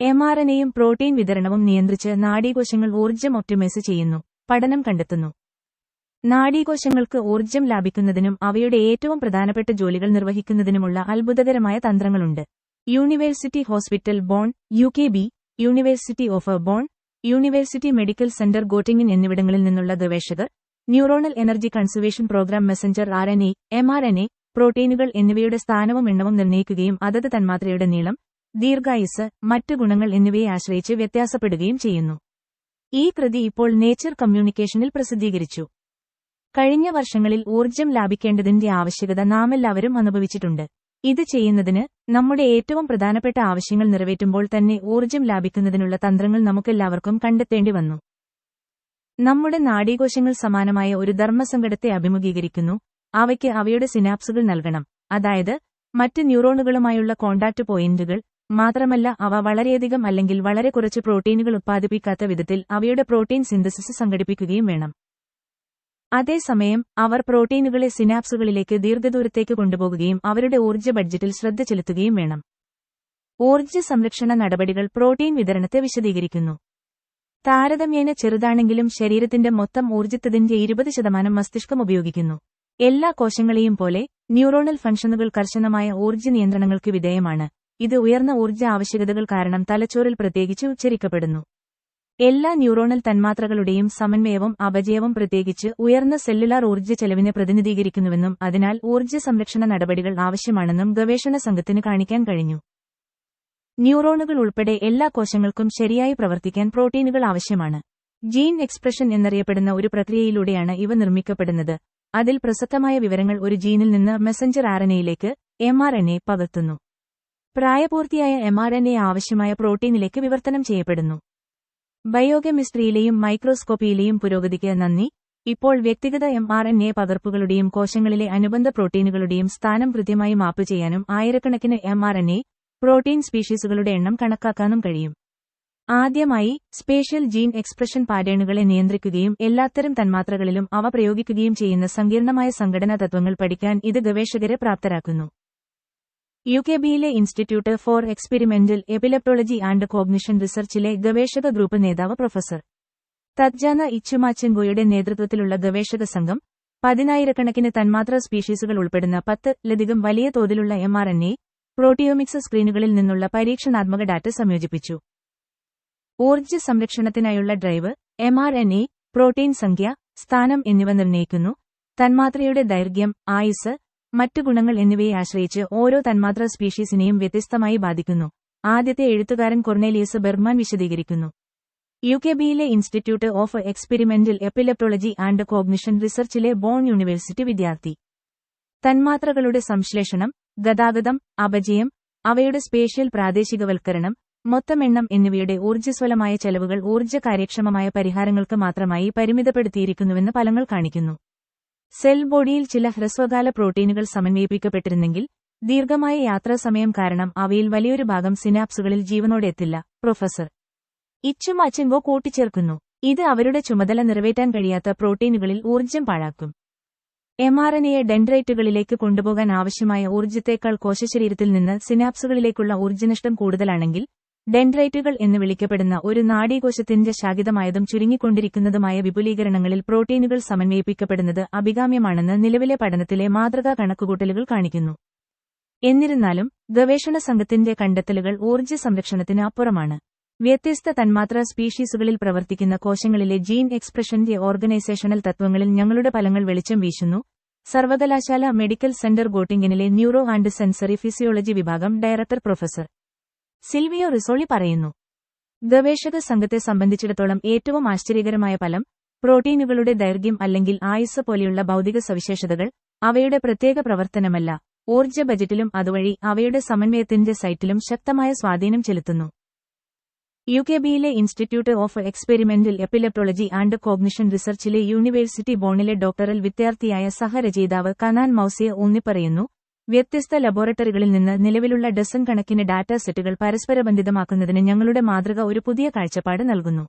M R N protein വിതരണവും നിയന്ത്രിച്ച് നാഡീകോശങ്ങൾ ഊർജം ഒപ്റ്റിമൈസ് ചെയ്യുന്നു പഠനം കണ്ടെത്തുന്നു. നാഡീകോശങ്ങൾക്ക് ഊർജം ലാഭിക്കുന്നതിനും അവയുടെ ഏറ്റവും പ്രധാനപ്പെട്ട ജോലികൾ നിർവഹിക്കുന്നതിനുമുള്ള അത്ഭുതകരമായ തന്ത്രങ്ങളുണ്ട്. University hospital Bonn U K B university of Bonn university medical centre Gottingen എന്നിവിടങ്ങളിൽ നിന്നുള്ള ഗവേഷകർ neuronal energy conservation programme messenger R N A M R N A പ്രോട്ടീനുകൾ എന്നിവയുടെ സ്ഥാനവും എണ്ണവും നിർണയിക്കുകയും അതത് തന്മാത്രയുടെ നീളം ദീർഘായുസ് മറ്റു ഗുണങ്ങൾ എന്നിവയെ ആശ്രയിച്ച് വ്യത്യാസപ്പെടുകയും ചെയ്യുന്നു. ഈ കൃതി ഇപ്പോൾ നേച്ചർ കമ്മ്യൂണിക്കേഷനിൽ പ്രസിദ്ധീകരിച്ചു. കഴിഞ്ഞ വർഷങ്ങളിൽ ഊർജം ലാഭിക്കേണ്ടതിന്റെ ആവശ്യകത നാമെല്ലാവരും അനുഭവിച്ചിട്ടുണ്ട്. ഇത് ചെയ്യുന്നതിന് നമ്മുടെ ഏറ്റവും പ്രധാനപ്പെട്ട ആവശ്യങ്ങൾ നിറവേറ്റുമ്പോൾ തന്നെ ഊർജം ലാഭിക്കുന്നതിനുള്ള തന്ത്രങ്ങൾ നമുക്കെല്ലാവർക്കും കണ്ടെത്തേണ്ടി വന്നു. നമ്മുടെ നാഡീകോശങ്ങൾ സമാനമായ ഒരു ധർമ്മസങ്കടത്തെ അഭിമുഖീകരിക്കുന്നു. അവയ്ക്ക് അവയുടെ സിനാപ്സുകൾ നൽകണം. അതായത് മറ്റ് ന്യൂറോണുകളുമായുള്ള കോണ്ടാക്ട് പോയിന്റുകൾ മാത്രമല്ല അവ വളരെയധികം അല്ലെങ്കിൽ വളരെ കുറച്ച് പ്രോട്ടീനുകൾ ഉത്പാദിപ്പിക്കാത്ത വിധത്തിൽ അവയുടെ പ്രോട്ടീൻ സിന്തസിസ് സംഘടിപ്പിക്കുകയും വേണം. അതേസമയം അവർ പ്രോട്ടീനുകളെ സിനാപ്സുകളിലേക്ക് ദീർഘദൂരത്തേക്ക് കൊണ്ടുപോകുകയും അവരുടെ ഊർജ ബഡ്ജറ്റിൽ ശ്രദ്ധ ചെലുത്തുകയും വേണം. ഊർജ സംരക്ഷണ നടപടികൾ പ്രോട്ടീൻ വിതരണത്തെ വിശദീകരിക്കുന്നു. താരതമ്യേന ചെറുതാണെങ്കിലും ശരീരത്തിന്റെ മൊത്തം ഊർജത്തതിന്റെ ഇരുപത് ശതമാനം മസ്തിഷ്കം ഉപയോഗിക്കുന്നു. എല്ലാ കോശങ്ങളെയും പോലെ ന്യൂറോണൽ ഫംഗ്ഷനുകൾ കർശനമായ ഊർജ നിയന്ത്രണങ്ങൾക്ക് വിധേയമാണ്. ഇത് ഉയർന്ന ഊർജ ആവശ്യകതകൾ കാരണം തലച്ചോറിൽ പ്രത്യേകിച്ച് ഉച്ചരിക്കപ്പെടുന്നു. എല്ലാ ന്യൂറോണൽ തന്മാത്രകളുടെയും സമന്വയവും അപജയവും പ്രത്യേകിച്ച് ഉയർന്ന സെല്ലുലാർ ഊർജ ചെലവിനെ പ്രതിനിധീകരിക്കുന്നുവെന്നും അതിനാൽ ഊർജ സംരക്ഷണ നടപടികൾ ആവശ്യമാണെന്നും ഗവേഷണ സംഘത്തിന് കാണിക്കാൻ കഴിഞ്ഞു. ന്യൂറോണുകൾ ഉൾപ്പെടെ എല്ലാ കോശങ്ങൾക്കും ശരിയായി പ്രവർത്തിക്കാൻ പ്രോട്ടീനുകൾ ആവശ്യമാണ്. ജീൻ എക്സ്പ്രഷൻ എന്നറിയപ്പെടുന്ന ഒരു പ്രക്രിയയിലൂടെയാണ് ഇവ നിർമ്മിക്കപ്പെടുന്നത്. അതിൽ പ്രസക്തമായ വിവരങ്ങൾ ഒരു ജീനിൽ നിന്ന് മെസഞ്ചർ ആർഎൻഎയിലേക്ക് എം ആർ എൻ എ പകർത്തുന്നു. പ്രായപൂർത്തിയായ എം ആർ എൻ എ ആവശ്യമായ പ്രോട്ടീനിലേക്ക് വിവർത്തനം ചെയ്യപ്പെടുന്നു. ബയോകെമിസ്ട്രിയിലെയും മൈക്രോസ്കോപ്പിയിലെയും പുരോഗതിക്ക് നന്ദി. ഇപ്പോൾ വ്യക്തിഗത എം ആർ എൻ എ പകർപ്പുകളുടെയും കോശങ്ങളിലെ അനുബന്ധ പ്രോട്ടീനുകളുടെയും സ്ഥാനം കൃത്യമായി മാപ്പ് ചെയ്യാനും ആയിരക്കണക്കിന് M R N A protein സ്പീഷീസുകളുടെ എണ്ണം കണക്കാക്കാനും കഴിയും. ആദ്യമായി സ്പേഷ്യൽ ജീൻ എക്സ്പ്രഷൻ പാറ്റേണുകളെ നിയന്ത്രിക്കുകയും എല്ലാത്തരം തന്മാത്രകളിലും അവ പ്രയോഗിക്കുകയും ചെയ്യുന്ന സങ്കീർണമായ സംഘടനാ തത്വങ്ങൾ പഠിക്കാൻ ഇത് ഗവേഷകരെ പ്രാപ്തരാക്കുന്നു. യു കെ ബിയിലെ institute for experimental epileptology and cognition റിസർച്ചിലെ ഗവേഷക ഗ്രൂപ്പ് നേതാവ് പ്രൊഫസർ തജ്ജാന ഇച്ചുമാച്ചെങ്കോയുടെ നേതൃത്വത്തിലുള്ള ഗവേഷക സംഘം പതിനായിരക്കണക്കിന് തന്മാത്ര സ്പീഷീസുകൾ ഉൾപ്പെടുന്ന പത്ത് ലധികം വലിയ തോതിലുള്ള M R N A proteomics സ്ക്രീനുകളിൽ നിന്നുള്ള പരീക്ഷണാത്മക ഡാറ്റ സംയോജിപ്പിച്ചു. ഊർജ സംരക്ഷണത്തിനായുള്ള drive M R N A protein സംഖ്യ സ്ഥാനം എന്നിവ നിർണയിക്കുന്നു. തന്മാത്രയുടെ ദൈർഘ്യം ആയുസ് മറ്റു ഗുണങ്ങൾ എന്നിവയെ ആശ്രയിച്ച് ഓരോ തന്മാത്ര സ്പീഷീസിനെയും വ്യത്യസ്തമായി ബാധിക്കുന്നു. ആദ്യത്തെ എഴുത്തുകാരൻ കൊർണേലിയസ് ബെർമാൻ വിശദീകരിക്കുന്നു. യു കെ ബിയിലെ institute of experimental epileptology and cognition റിസർച്ചിലെ Bonn university വിദ്യാർത്ഥി. തന്മാത്രകളുടെ സംശ്ലേഷണം ഗതാഗതം അപജയം അവയുടെ സ്പേഷ്യൽ പ്രാദേശികവൽക്കരണം മൊത്തമെണ്ണം എന്നിവയുടെ ഊർജസ്വലമായ ചെലവുകൾ ഊർജ കാര്യക്ഷമമായ പരിഹാരങ്ങൾക്ക് മാത്രമായി പരിമിതപ്പെടുത്തിയിരിക്കുന്നുവെന്ന് ഫലങ്ങൾ കാണിക്കുന്നു. സെൽ ബോഡിയിൽ ചില ഹ്രസ്വകാല പ്രോട്ടീനുകൾ സമന്വയിപ്പിക്കപ്പെട്ടിരുന്നെങ്കിൽ ദീർഘമായ യാത്രാസമയം കാരണം അവയിൽ വലിയൊരു ഭാഗം സിനാപ്സുകളിൽ ജീവനോടെ എത്തില്ല. പ്രൊഫസർ ഇച്ചും അച്ചൻവോ കൂട്ടിച്ചേർക്കുന്നു. ഇത് അവരുടെ ചുമതല നിറവേറ്റാൻ കഴിയാത്ത പ്രോട്ടീനുകളിൽ ഊർജം പാഴാക്കും. എം ആർ എൻ എയെ ഡെൻഡ്രൈറ്റുകളിലേക്ക് കൊണ്ടുപോകാൻ ആവശ്യമായ ഊർജത്തേക്കാൾ കോശശരീരത്തിൽ നിന്ന് സിനാപ്സുകളിലേക്കുള്ള ഊർജനഷ്ടം കൂടുതലാണെങ്കിൽ ഡെൻഡ്രൈറ്റുകൾ എന്ന് വിളിക്കപ്പെടുന്ന ഒരു നാഡീകോശത്തിന്റെ ശാഖിതമായതും ചുരുങ്ങിക്കൊണ്ടിരിക്കുന്നതുമായ വിപുലീകരണങ്ങളിൽ പ്രോട്ടീനുകൾ സമന്വയിപ്പിക്കപ്പെടുന്നത് അഭികാമ്യമാണെന്ന് നിലവിലെ പഠനത്തിലെ മാതൃകാ കണക്കുകൂട്ടലുകൾ കാണിക്കുന്നു. എന്നിരുന്നാലും ഗവേഷണ സംഘത്തിന്റെ കണ്ടെത്തലുകൾ ഊർജ സംരക്ഷണത്തിന് അപ്പുറമാണ്. വ്യത്യസ്ത തന്മാത്ര സ്പീഷീസുകളിൽ പ്രവർത്തിക്കുന്ന കോശങ്ങളിലെ ജീൻ എക്സ്പ്രഷന്റെ ഓർഗനൈസേഷണൽ തത്വങ്ങളിൽ ഞങ്ങളുടെ ഫലങ്ങൾ വെളിച്ചം വീശുന്നു. സർവകലാശാല മെഡിക്കൽ സെന്റർ ഗോട്ടിംഗനിലെ ന്യൂറോ ആൻഡ് സെൻസറി ഫിസിയോളജി വിഭാഗം ഡയറക്ടർ പ്രൊഫസർ സിൽവിയോ റിസോളി പറയുന്നു. ഗവേഷക സംഘത്തെ സംബന്ധിച്ചിടത്തോളം ഏറ്റവും ആശ്ചര്യകരമായ ഫലം പ്രോട്ടീനുകളുടെ ദൈർഘ്യം അല്ലെങ്കിൽ ആയുസ് പോലെയുള്ള ഭൌതിക സവിശേഷതകൾ അവയുടെ പ്രത്യേക പ്രവർത്തനമല്ല. ഊർജ ബജറ്റിലും അതുവഴി അവയുടെ സമന്വയത്തിന്റെ സൈറ്റിലും ശക്തമായ സ്വാധീനം ചെലുത്തുന്നു. യു കെ ബിയിലെ institute of experimental epileptology and cognition റിസർച്ചിലെ university ബോണിലെ ഡോക്ടറൽ വിദ്യാർത്ഥിയായ സഹരചയിതാവ് കനാൻ മൌസിയ ഊന്നിപ്പറയുന്നു. വ്യത്യസ്ത ലബോറട്ടറികളിൽ നിന്ന് നിലവിലുള്ള ഡസൺ കണക്കിന് ഡാറ്റാ സെറ്റുകൾ പരസ്പരബന്ധിതമാക്കുന്നതിന് ഞങ്ങളുടെ മാതൃക ഒരു പുതിയ കാഴ്ചപ്പാട് നൽകുന്നു.